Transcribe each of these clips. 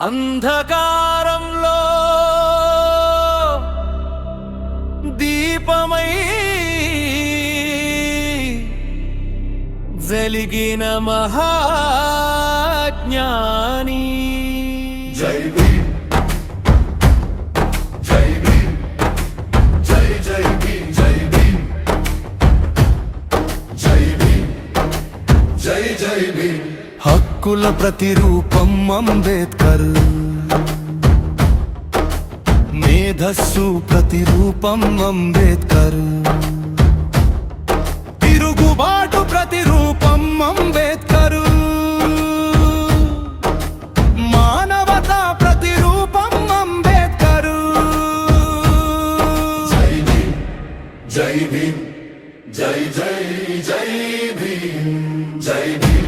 అంధకారంలో దీపమై జలిగిన మహాజ్ఞాని. జై హక్కుల ప్రతిరూపం అంబేద్కర్. మేధస్సు ప్రతిరూపం అంబేద్కర్. తిరుగుబాటు ప్రతిరూపం అంబేద్కర్. మానవత ప్రతిరూపం అంబేద్కర్. జై భీమ్ జై భీమ్ జై జై జై భీమ్ జై భీమ్.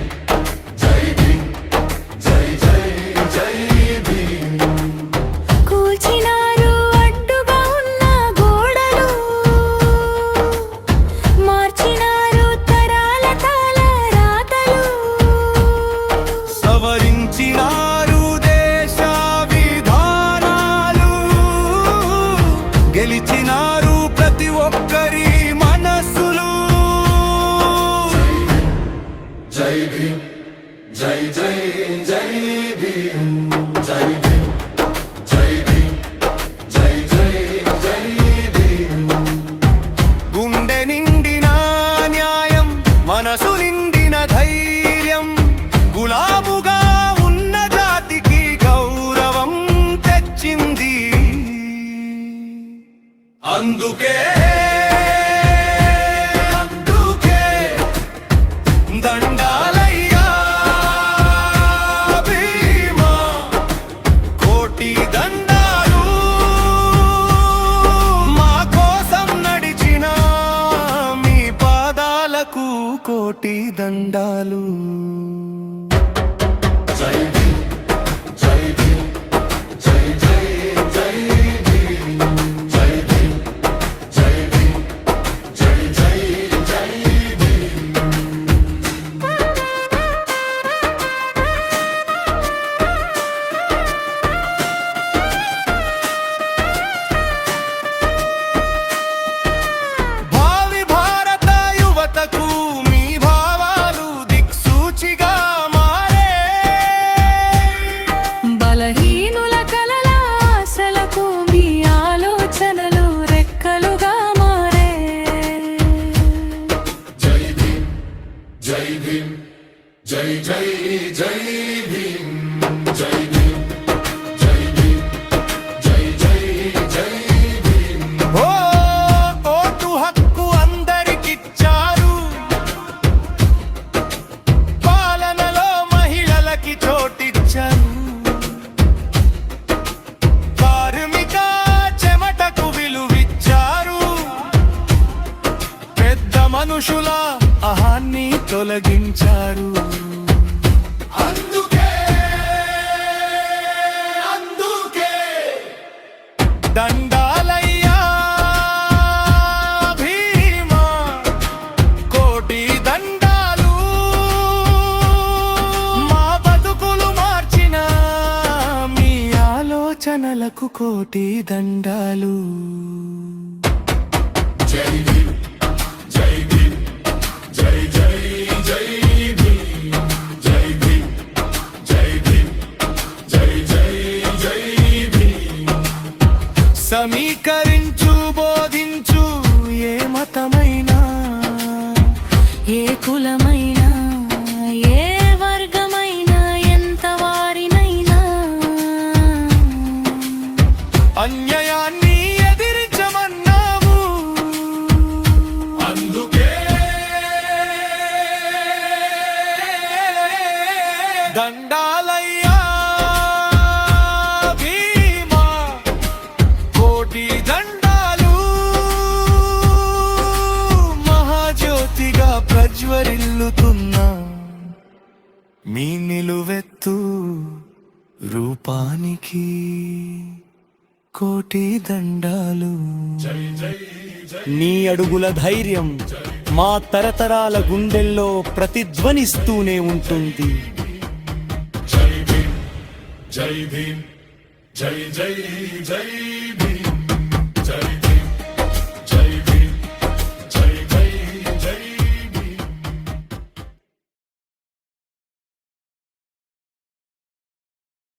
జై జై జై మనుషుల అహాన్ని తొలగించారు. దండాలయ్యా భీమా కోటి దండాలు. మా బతుకులు మార్చిన మీ ఆలోచనలకు కోటి దండాలు. జై సమీకరించు బోధించు ఏ మతమైనా ఏ కులమైనా ఏ వర్గమైనా ఎంత వారినైనా. అన్యాయాన్ని ఎదిరించమన్నావు. అందుకే దండాలయ్యా జ్వరిల్లుతున్న. మీ నిలువెత్తు రూపానికి కోటి దండాలు. నీ అడుగుల ధైర్యం మా తరతరాల గుండెల్లో ప్రతిధ్వనిస్తూనే ఉంటుంది. జై జై జై జై జై.